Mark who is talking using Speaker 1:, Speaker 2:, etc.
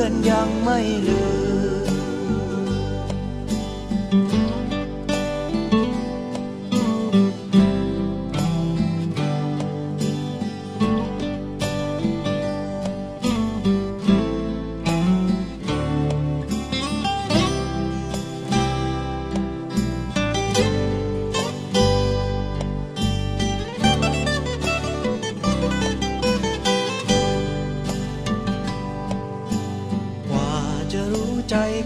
Speaker 1: อนยังไม่ลืม